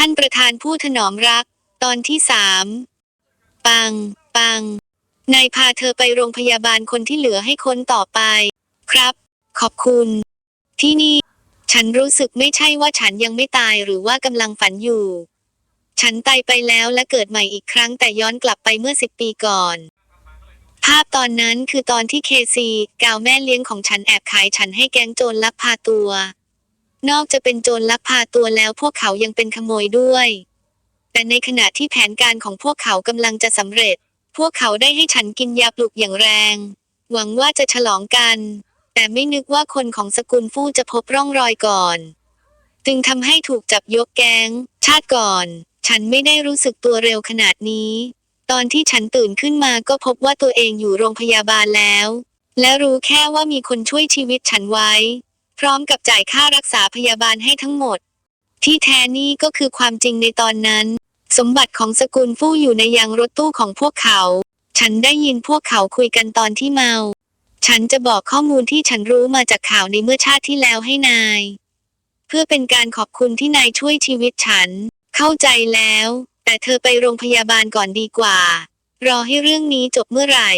ท่านประธานผู้ถนอมรัก ตอนที่สามปัง ปัง นายพาเธอไปโรงพยาบาลคนที่เหลือให้คนต่อไป ครับ ขอบคุณ ที่นี่ ฉันรู้สึกไม่ใช่ว่าฉันยังไม่ตายหรือว่ากำลังฝันอยู่ ฉันตายไปแล้วและเกิดใหม่อีกครั้งแต่ย้อนกลับไปเมื่อสิบปีก่อน ภาพตอนนั้นคือตอนที่เคซีกาวแม่เลี้ยงของฉันแอบขายฉันให้แก๊งโจรลักพาตัว นอกจะเป็นโจรลักพาตัวแล้วพวกเขายังเป็นขโมยด้วย แต่ในขณะที่แผนการของพวกเขากำลังจะสำเร็จ พวกเขาได้ให้ฉันกินยาปลุกอย่างแรง หวังว่าจะฉลองกัน แต่ไม่นึกว่าคนของสกุลฟู่จะพบร่องรอยก่อน จึงทำให้ถูกจับยกแก๊ง ชาติก่อน ฉันไม่ได้รู้สึกตัวเร็วขนาดนี้ ตอนที่ฉันตื่นขึ้นมาก็พบว่าตัวเองอยู่โรงพยาบาลแล้ว และรู้แค่ว่ามีคนช่วยชีวิตฉันไว้ พร้อมกับจ่ายค่ารักษาพยาบาลให้ทั้งหมด ที่แท้นี่ก็คือความจริงในตอนนั้น สมบัติของสกุลฟู่อยู่ในยางรถตู้ของพวกเขา ฉันได้ยินพวกเขาคุยกันตอนที่เมา ฉันจะบอกข้อมูลที่ฉันรู้มาจากข่าวในเมื่อชาติที่แล้วให้นาย เพื่อเป็นการขอบคุณที่นายช่วยชีวิตฉัน เข้าใจแล้ว แต่เธอไปโรงพยาบาลก่อนดีกว่า รอให้เรื่องนี้จบเมื่อไหร่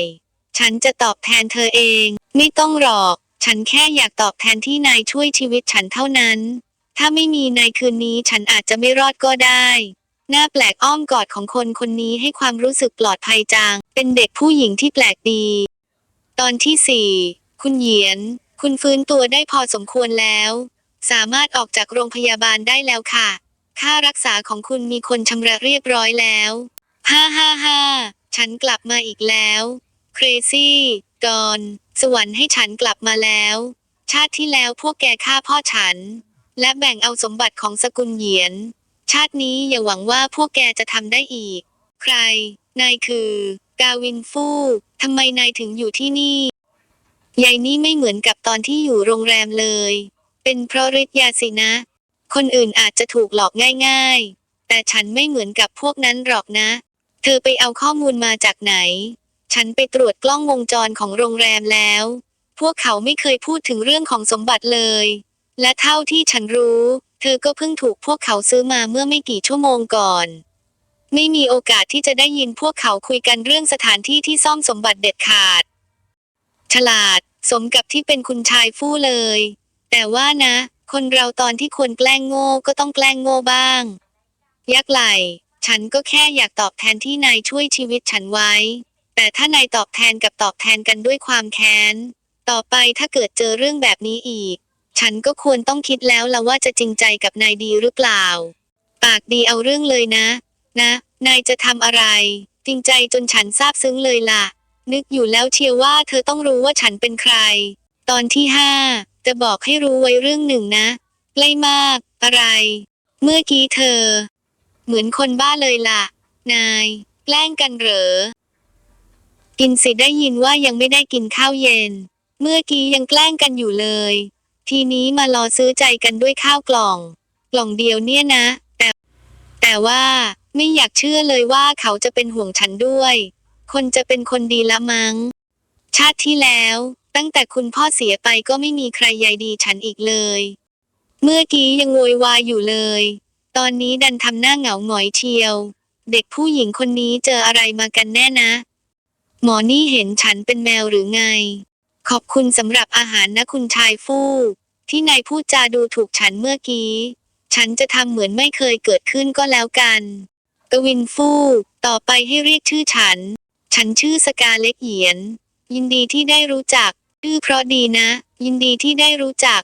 ฉันจะตอบแทนเธอเอง ไม่ต้องหรอก ฉันแค่อยากตอบแทนที่นายช่วยชีวิตฉันเท่านั้น ถ้าไม่มีนายคืนนี้ฉันอาจจะไม่รอดก็ได้ หน้าแปลกอ้อมกอดของคนคนนี้ให้ความรู้สึกปลอดภัยจัง เป็นเด็กผู้หญิงที่แปลกดี ตอนที่สี่ คุณเหยียน คุณฟื้นตัวได้พอสมควรแล้ว สามารถออกจากโรงพยาบาลได้แล้วค่ะ ค่ารักษาของคุณมีคนชำระเรียบร้อยแล้ว ฮ่าฮ่าฮ่าฉันกลับมาอีกแล้ว เครซี่ ดอนสวรรค์ให้ฉันกลับมาแล้ว ชาติที่แล้วพวกแกฆ่าพ่อฉัน และแบ่งเอาสมบัติของสกุลเหยียน ชาตินี้อย่าหวังว่าพวกแกจะทำได้อีก ใคร นายคือ กาวินฟู่ทำไมนายถึงอยู่ที่นี่ยายนี่ไม่เหมือนกับตอนที่อยู่โรงแรมเลย เป็นเพราะฤทธิ์ยาสินะ คนอื่นอาจจะถูกหลอกง่ายๆ แต่ฉันไม่เหมือนกับพวกนั้นหรอกนะ เธอไปเอาข้อมูลมาจากไหน ฉันไปตรวจกล้องวงจรของโรงแรมแล้ว พวกเขาไม่เคยพูดถึงเรื่องของสมบัติเลย และเท่าที่ฉันรู้ เธอก็เพิ่งถูกพวกเขาซื้อมาเมื่อไม่กี่ชั่วโมงก่อน ไม่มีโอกาสที่จะได้ยินพวกเขาคุยกันเรื่องสถานที่ที่ซ่อมสมบัติเด็ดขาด ฉลาด สมกับที่เป็นคุณชายฟู่เลย แต่ว่านะ คนเราตอนที่ควรแกล้งโง่ก็ต้องแกล้งโง่บ้าง ยักไหล ฉันก็แค่อยากตอบแทนที่นายช่วยชีวิตฉันไว้ แต่ถ้านายตอบแทนกับตอบแทนกันด้วยความแค้น ต่อไปถ้าเกิดเจอเรื่องแบบนี้อีก ฉันก็ควรต้องคิดแล้วละว่าจะจริงใจกับนายดีหรือเปล่า ปากดีเอาเรื่องเลยนะ นะ นายจะทำอะไร จริงใจจนฉันซาบซึ้งเลยล่ะ นึกอยู่แล้วเชียวว่าเธอต้องรู้ว่าฉันเป็นใคร ตอนที่ห้าจะบอกให้รู้ไว้เรื่องหนึ่งนะใกล้มาก อะไร เมื่อกี้เธอ เหมือนคนบ้าเลยล่ะ นาย แกล้งกันเหรอ กินสิได้ยินว่ายังไม่ได้กินข้าวเย็น เมื่อกี้ยังแกล้งกันอยู่เลย ทีนี้มารอซื้อใจกันด้วยข้าวกล่อง กล่องเดียวเนี่ยนะ แต่ แต่ว่าไม่อยากเชื่อเลยว่าเขาจะเป็นห่วงฉันด้วย คนจะเป็นคนดีละมัง้ง ชาติที่แล้ว ตั้งแต่คุณพ่อเสียไปก็ไม่มีใครใยดีฉันอีกเลย เมื่อกี้ยังโวยวายอยู่เลย ตอนนี้ดันทำหน้าเหงาหงอยเชียว เด็กผู้หญิงคนนี้เจออะไรมากันแน่นะ หมอนี่เห็นฉันเป็นแมวหรือไง ขอบคุณสำหรับอาหารนะคุณชายฟู่ ที่นายพูดจาดูถูกฉันเมื่อกี้ ฉันจะทำเหมือนไม่เคยเกิดขึ้นก็แล้วกัน กวินฟู่ ต่อไปให้เรียกชื่อฉัน ฉันชื่อสกาเล็กเหยียน ยินดีที่ได้รู้จักชื่อเพราะดีนะ ยินดีที่ได้รู้จัก